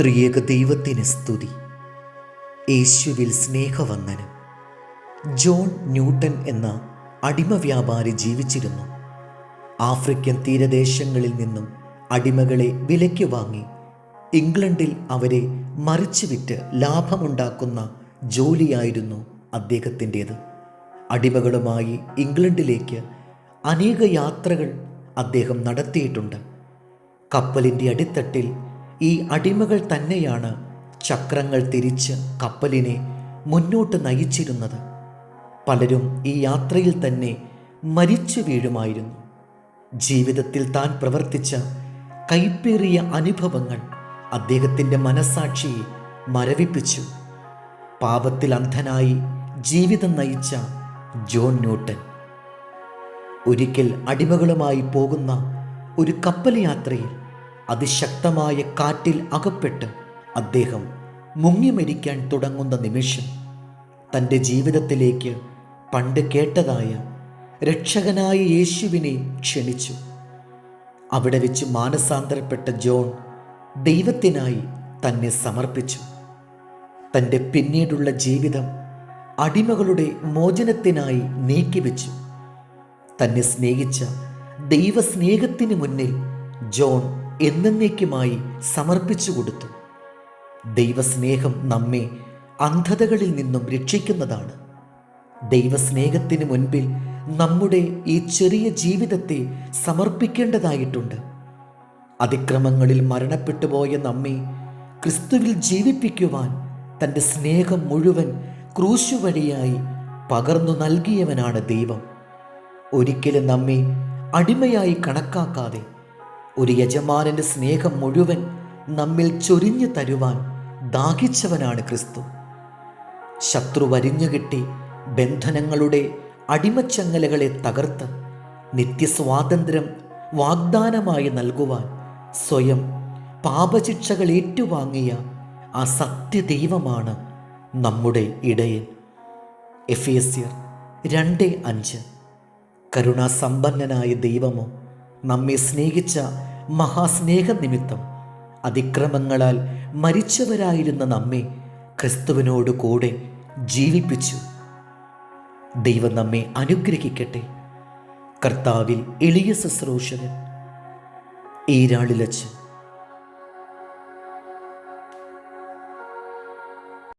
ത്രിയേക ദൈവത്തിന് സ്തുതി. യേശുവിൽ സ്നേഹവന്ദനം. ജോൺ ന്യൂട്ടൻ എന്ന അടിമ വ്യാപാരി ജീവിച്ചിരുന്നു. ആഫ്രിക്കൻ തീരദേശങ്ങളിൽ നിന്നും അടിമകളെ വിലയ്ക്ക് വാങ്ങി ഇംഗ്ലണ്ടിൽ അവരെ മറിച്ചു വിറ്റ് ലാഭമുണ്ടാക്കുന്ന ജോലിയായിരുന്നു അദ്ദേഹത്തിന്റേത്. അടിമകളുമായി ഇംഗ്ലണ്ടിലേക്ക് അനേക യാത്രകൾ അദ്ദേഹം നടത്തിയിട്ടുണ്ട്. കപ്പലിന്റെ അടിത്തട്ടിൽ ഈ അടിമകൾ തന്നെയാണ് ചക്രങ്ങൾ തിരിച്ച് കപ്പലിനെ മുന്നോട്ട് നയിച്ചിരുന്നത്. പലരും ഈ യാത്രയിൽ തന്നെ മരിച്ചു വീഴുമായിരുന്നു. ജീവിതത്തിൽ താൻ പ്രവർത്തിച്ച കൈപ്പേറിയ അനുഭവങ്ങൾ അദ്ദേഹത്തിന്റെ മനസാക്ഷിയെ മരവിപ്പിച്ചു. പാപത്തിൽ അന്ധനായി ജീവിതം നയിച്ച ജോൺ ന്യൂട്ടൻ. ഒരിക്കൽ അടിമകളുമായി പോകുന്ന ഒരു കപ്പൽ യാത്രയിൽ അതിശക്തമായ കാറ്റിൽ അകപ്പെട്ട് അദ്ദേഹം മുങ്ങി മരിക്കാൻ തുടങ്ങുന്ന നിമിഷം തന്റെ ജീവിതത്തിലേക്ക് പണ്ട് കേട്ടതായ രക്ഷകനായ യേശുവിനെ ക്ഷണിച്ചു. അവിടെ വെച്ച് മാനസാന്തരപ്പെട്ട ജോൺ ദൈവത്തിനായി തന്നെ സമർപ്പിച്ചു. തന്റെ പിന്നീടുള്ള ജീവിതം അടിമകളുടെ മോചനത്തിനായി നീക്കിവെച്ചു തന്നെ സ്നേഹിച്ച ദൈവസ്നേഹത്തിന് മുന്നിൽ ജോൺ എന്നേക്കുമായി സമർപ്പിച്ചു കൊടുത്തു. ദൈവസ്നേഹം നമ്മെ അന്ധതകളിൽ നിന്നും രക്ഷിക്കുന്നതാണ്. ദൈവസ്നേഹത്തിന് മുൻപിൽ നമ്മുടെ ഈ ചെറിയ ജീവിതത്തെ സമർപ്പിക്കേണ്ടതായിട്ടുണ്ട്. അതിക്രമങ്ങളിൽ മരണപ്പെട്ടു പോയ നമ്മെ ക്രിസ്തുവിൽ ജീവിപ്പിക്കുവാൻ തന്റെ സ്നേഹം മുഴുവൻ ക്രൂശു വഴിയായി പകർന്നു നൽകിയവനാണ് ദൈവം. ഒരിക്കലും നമ്മെ അടിമയായി കണക്കാക്കാതെ ഒരു യജമാനന്റെ സ്നേഹം മുഴുവൻ നമ്മിൽ ചൊരിഞ്ഞു തരുവാൻ ദാഹിച്ചവനാണ് ക്രിസ്തു. ശത്രു വരിഞ്ഞുകിട്ടി ബന്ധനങ്ങളുടെ അടിമച്ചങ്ങലകളെ തകർത്ത് നിത്യസ്വാതന്ത്ര്യം വാഗ്ദാനമായി നൽകുവാൻ സ്വയം പാപശിക്ഷകൾ ഏറ്റുവാങ്ങിയ ആ സത്യദൈവമാണ് നമ്മുടെ ഇടയൻ. എഫേസ്യർ രണ്ട് അഞ്ച്. കരുണാസമ്പന്നനായ ദൈവമോ നമ്മെ സ്നേഹിച്ച മഹാസ്നേഹ നിമിത്തം അതിക്രമങ്ങളാൽ മരിച്ചവരായിരുന്ന നമ്മെ ക്രിസ്തുവിനോട് കൂടെ ജീവിപ്പിച്ചു. ദൈവം നമ്മെ അനുഗ്രഹിക്കട്ടെ. കർത്താവിൽ എളിയ ശുശ്രൂഷകൻ ഈരാളിലച്ച്